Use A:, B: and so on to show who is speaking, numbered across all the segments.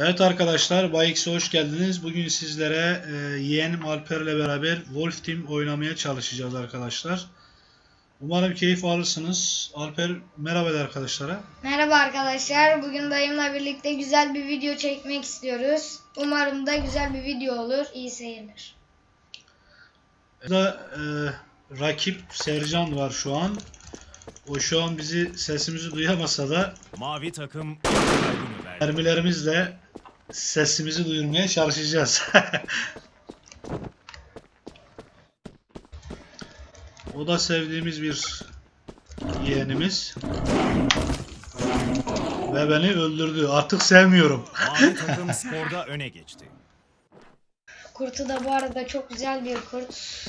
A: Evet arkadaşlar, Bayx'e hoş geldiniz. Bugün sizlere e, yeğenim Alper'le beraber Wolf Team oynamaya çalışacağız arkadaşlar. Umarım keyif alırsınız. Alper merhaba de arkadaşlara.
B: Merhaba arkadaşlar. Bugün dayımla birlikte güzel bir video çekmek istiyoruz. Umarım da güzel bir video olur. İyi seyirler.
A: Burada e, rakip Sercan var şu an. O şu an bizi sesimizi duyamasa da
C: Mavi takım
A: mermilerimizle sesimizi duyurmaya çalışacağız. o da sevdiğimiz bir yeğenimiz. Ve beni öldürdü. Artık sevmiyorum.
C: Mavi takım skorda öne geçti.
B: Kurtu da bu arada çok güzel bir kurt.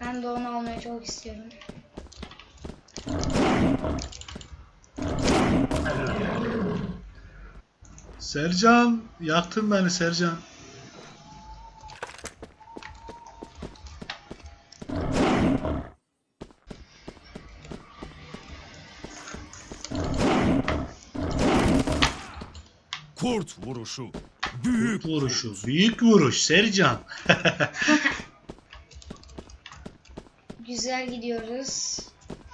B: Ben de onu almayı çok istiyorum.
A: Sercan, yaktın beni Sercan.
C: Kurt vuruşu. Büyük
A: Vuruşu, büyük vuruş Sercan.
B: Güzel gidiyoruz.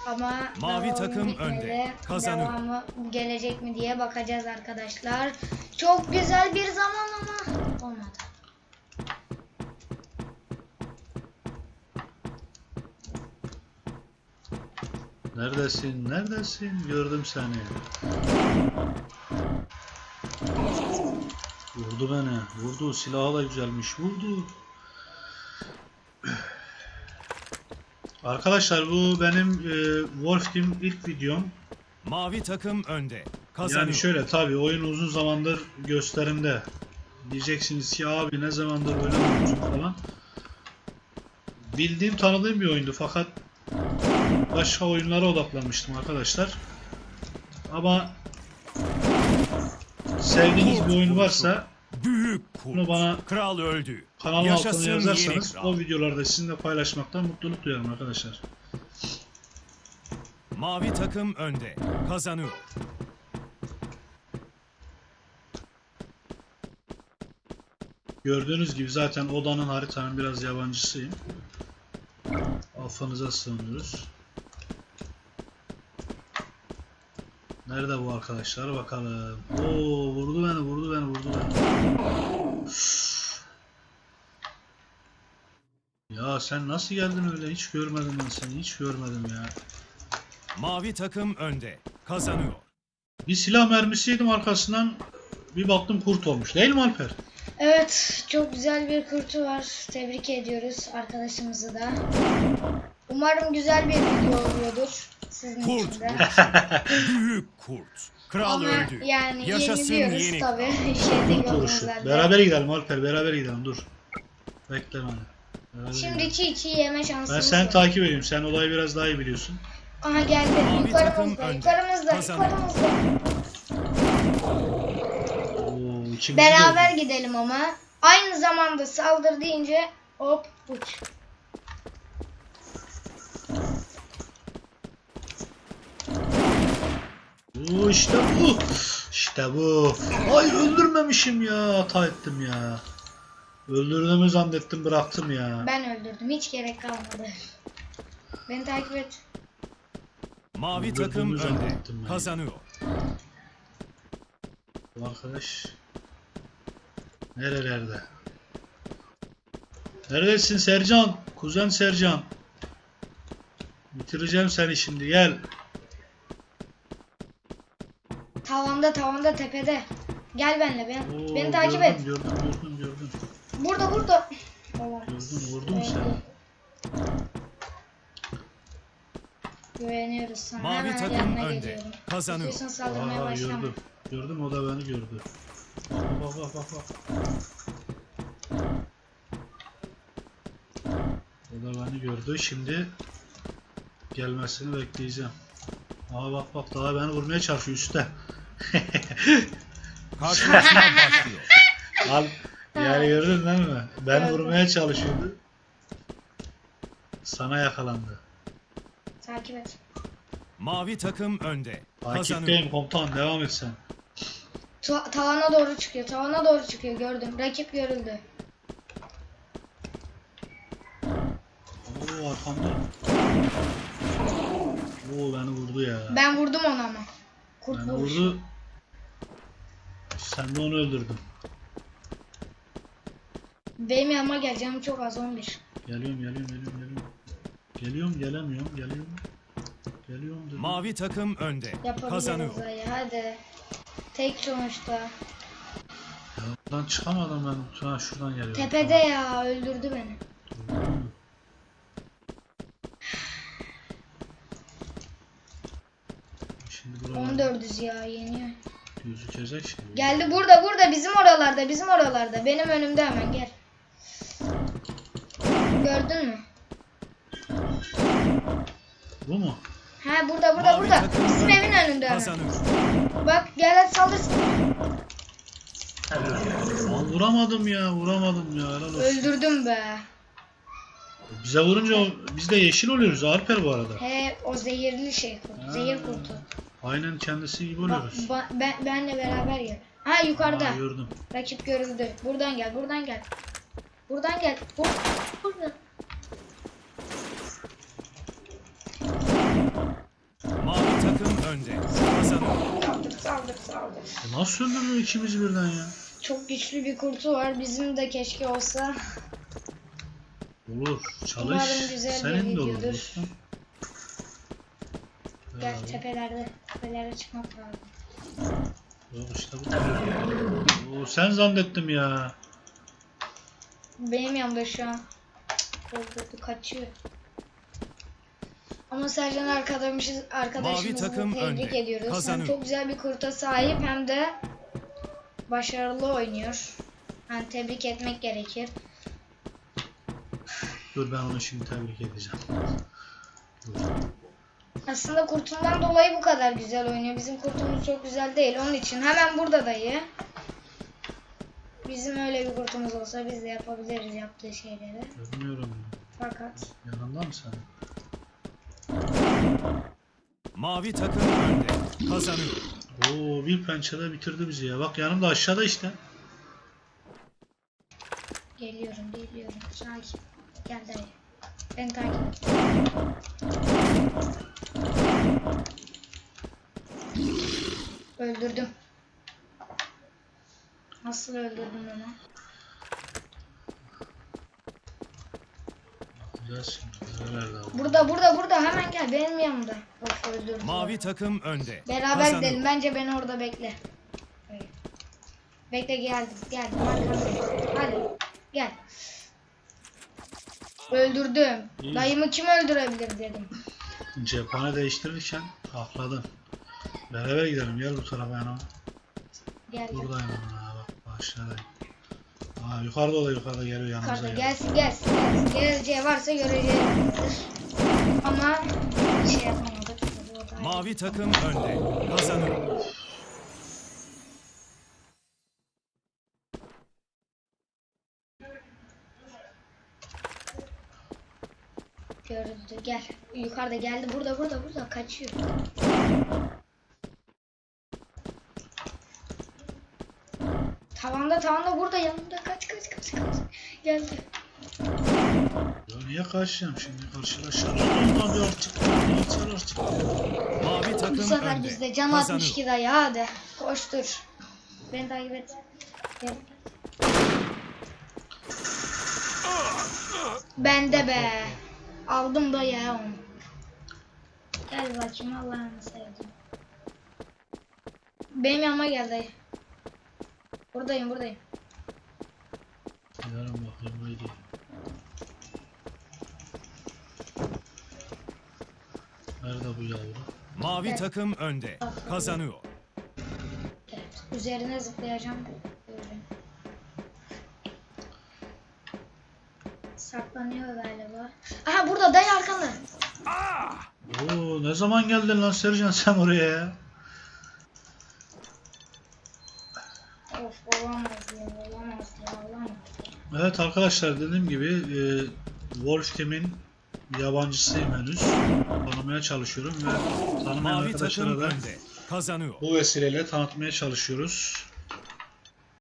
B: Ama
C: Mavi
B: daha
C: takım önde. Kazanıyor.
B: Devamı gelecek mi diye bakacağız arkadaşlar. Çok güzel bir zaman ama olmadı.
A: Neredesin? Neredesin? Gördüm seni. Vurdu beni. Vurdu. Silahı da güzelmiş. Vurdu. Arkadaşlar bu benim e, Wolf Team ilk videom.
C: Mavi takım önde. Kazanıyor.
A: Yani şöyle tabi oyun uzun zamandır gösterimde. Diyeceksiniz ki abi ne zamandır oynamıyorsun falan. Bildiğim tanıdığım bir oyundu fakat başka oyunlara odaklanmıştım arkadaşlar. Ama sevdiğiniz bir oyun varsa
C: Büyük kurt.
A: Bunu bana
C: Kral öldü.
A: kanalın
C: Yaşasın
A: altına yazarsanız o videolarda sizinle paylaşmaktan mutluluk duyarım arkadaşlar.
C: Mavi takım önde. Kazanıyor.
A: Gördüğünüz gibi zaten odanın haritanın biraz yabancısıyım. Affınıza sığınıyoruz. Nerede bu arkadaşlar bakalım. Oo vurdu beni vurdu beni vurdu beni. Üf. Ya sen nasıl geldin öyle hiç görmedim ben seni hiç görmedim ya.
C: Mavi takım önde. Kazanıyor.
A: Bir silah mermisi yedim arkasından bir baktım kurt olmuş değil mi Alper?
B: Evet, çok güzel bir kurtu var. Tebrik ediyoruz arkadaşımızı da. Umarım güzel bir video oluyordur sizin
C: Kurt
B: için de.
C: Büyük kurt. Kral
B: Ama
C: öldü.
B: yani
C: Yaşasın
B: yeniliyoruz
C: yeni
B: tabii. Şeyde görmezlerde.
A: Beraber gidelim Alper beraber gidelim dur. Bekle beni. Beraber gidelim.
B: Şimdi çiğ çiğ yeme
A: Ben
B: şansımız
A: seni
B: var.
A: takip ediyorum. Sen olayı biraz daha iyi biliyorsun.
B: Aha geldi. Yukarımızda, yukarımızda, yukarımızda.
A: İkimiz
B: Beraber gidelim ama. Aynı zamanda saldır deyince hop uç.
A: Oo, işte bu. İşte bu. Ay öldürmemişim ya. Hata ettim ya. Öldürdüğümü zannettim bıraktım ya.
B: Ben öldürdüm. Hiç gerek kalmadı. Beni takip et.
C: Mavi takım önde. Kazanıyor.
A: Bu arkadaş nerelerde? Neredesin Sercan? Kuzen Sercan. Bitireceğim seni şimdi gel.
B: Tavanda tavanda tepede. Gel benimle ben.
A: Oo,
B: beni takip
A: gördüm,
B: et.
A: Gördüm gördüm gördüm.
B: Burada burada.
A: Gördüm vurdum
B: Evet.
A: seni.
B: Güveniyoruz sana.
C: Mavi
B: Hemen
C: takım
B: yanına
C: önde.
B: geliyorum.
C: Kazanıyor.
B: İstiyorsan saldırmaya
A: Aa,
B: başlama.
A: gördüm. Gördüm o da beni gördü. Bak bak bak bak. O da beni gördü. Şimdi gelmesini bekleyeceğim. Aa bak bak daha beni vurmaya çalışıyor üstte.
C: Karşılaşma başlıyor.
A: Al. Yani gördün değil mi? Beni
B: Gördüm.
A: vurmaya çalışıyordu. Sana yakalandı.
B: Takip et.
C: Mavi takım önde.
A: Takipteyim komutan devam et sen.
B: Tu- tavana doğru çıkıyor. Tavana doğru çıkıyor. Gördüm. Rakip görüldü.
A: Oo arkamda. Oo beni vurdu ya.
B: Ben vurdum onu ama. Kurt
A: Beni vurdu. Sen de onu öldürdün.
B: Benim yanıma gel. Canım çok az 11.
A: Geliyorum geliyorum geliyorum geliyorum. Geliyorum gelemiyorum geliyorum. Geliyorum dedim.
C: Mavi takım önde. Kazanıyor.
B: Hadi. Tek sonuçta.
A: Ya, Buradan çıkamadım ben. Ha, şuradan geliyorum.
B: Tepede ya. Öldürdü beni.
A: Şimdi buralar
B: 14'üz ya. Yeniyor.
A: gözükecek şimdi.
B: Geldi burada burada. Bizim oralarda. Bizim oralarda. Benim önümde hemen gel. Gördün mü?
A: Bu mu?
B: Ha burada burada burada. Bizim evin önünde. Bak gel hadi saldır.
A: Lan vuramadım ya vuramadım ya. Helal olsun.
B: Öldürdüm be.
A: Bize vurunca o- biz de yeşil oluyoruz Alper bu arada.
B: He o zehirli şey kurt.
A: Ha.
B: Zehir kurtu.
A: Aynen kendisi gibi
B: Bak
A: oluyoruz.
B: ba- ben, benle beraber gel. Ha yukarıda.
A: Aa, gördüm.
B: Rakip görüldü. Buradan gel, buradan gel. Buradan gel. Bur buradan.
C: Önde. Kazanıyor.
B: Saldır, saldır, saldır.
A: E nasıl öldürdün ikimiz birden ya?
B: Çok güçlü bir kurtu var. Bizim de keşke olsa.
A: Olur. Çalış.
B: Umarım güzel bir
A: Senin de olur
B: videodur.
A: dostum.
B: Gel
A: Bravo.
B: tepelerde. Tepelere çıkmak lazım.
A: Yok işte bu. Oo, sen zannettim ya.
B: Benim yanımda şu an. Kaçıyor. Ama Sercan arkadaşımız, arkadaşımızı
C: takım
B: tebrik
C: önde.
B: ediyoruz. Hem
C: Kazanıyor.
B: çok güzel bir kurta sahip hem de başarılı oynuyor. Yani tebrik etmek gerekir.
A: Dur ben onu şimdi tebrik edeceğim. Dur.
B: Aslında kurtundan dolayı bu kadar güzel oynuyor. Bizim kurtumuz çok güzel değil. Onun için hemen burada dayı. Bizim öyle bir kurtumuz olsa biz de yapabiliriz yaptığı şeyleri.
A: Görmüyorum.
B: Fakat
A: Yanında mı sen?
C: Mavi takım önde. Kazanıyor.
A: Oo bir pençede bitirdi bizi ya. Bak yanımda aşağıda işte.
B: geliyorum geliyorum. Sakin. Gel dayı. Beni takip et. Öldürdüm. Nasıl öldürdüm onu?
A: Abi?
B: Burada burada burada hemen gel benim yanımda. Bak öldürdüm.
C: Mavi takım önde.
B: Beraber
C: Kazanıyor.
B: gidelim. Bence beni orada bekle. Bekle geldim. Geldim. Arkandayım. Hadi. Gel. Öldürdüm.
A: İyi.
B: Dayımı kim öldürebilir dedim.
A: Cephane değiştirirken atladın. Beraber gidelim. Gel bu tarafa yana.
B: Geldim.
A: Buradayım bak aşağıdayım. Aa yukarıda o da yukarıda geliyor yanımıza
B: Yukarıda
A: geliyor.
B: gelsin gelsin. gelsin. Geleceği varsa göreceği vardır. Ama bir şey yapamadık.
C: Mavi takım önde. Kazanıyor.
B: Görüldü. Gel. Yukarıda geldi. Burada burada burada. Kaçıyor. Tavanda tavanda burada yanımda. Kaç kaç kaç kaç. Geldi.
A: Ya niye karşıyım şimdi karşılaşalım abi artık. Yeter artık.
C: Mavi
B: Bu
C: takım
B: sefer
C: önde.
B: bizde can
C: Kazanıyor.
B: 62 dayı hadi. Koştur. Beni takip et. Gel. Bende be. Aldım da ya onu. Gel bakayım Allah'ını sevdim. Benim yanıma gel dayı. Buradayım buradayım.
A: Gidelim bakayım haydi. Nerede bu yavru?
C: Mavi
B: Evet.
C: takım önde. Kazanıyor.
B: Gel. Üzerine zıplayacağım. Böyle. Saklanıyor galiba. Aha burada dayı arkanda.
A: Oo ne zaman geldin lan Sercan sen oraya ya?
B: Of olamaz ya olamaz ya olamaz. ya.
A: Evet arkadaşlar dediğim gibi e, Wolf Team'in yabancısıyım henüz. Tanımaya çalışıyorum ve tanımayan
C: Mavi
A: arkadaşlara da
C: önde. Kazanıyor.
A: bu vesileyle tanıtmaya çalışıyoruz.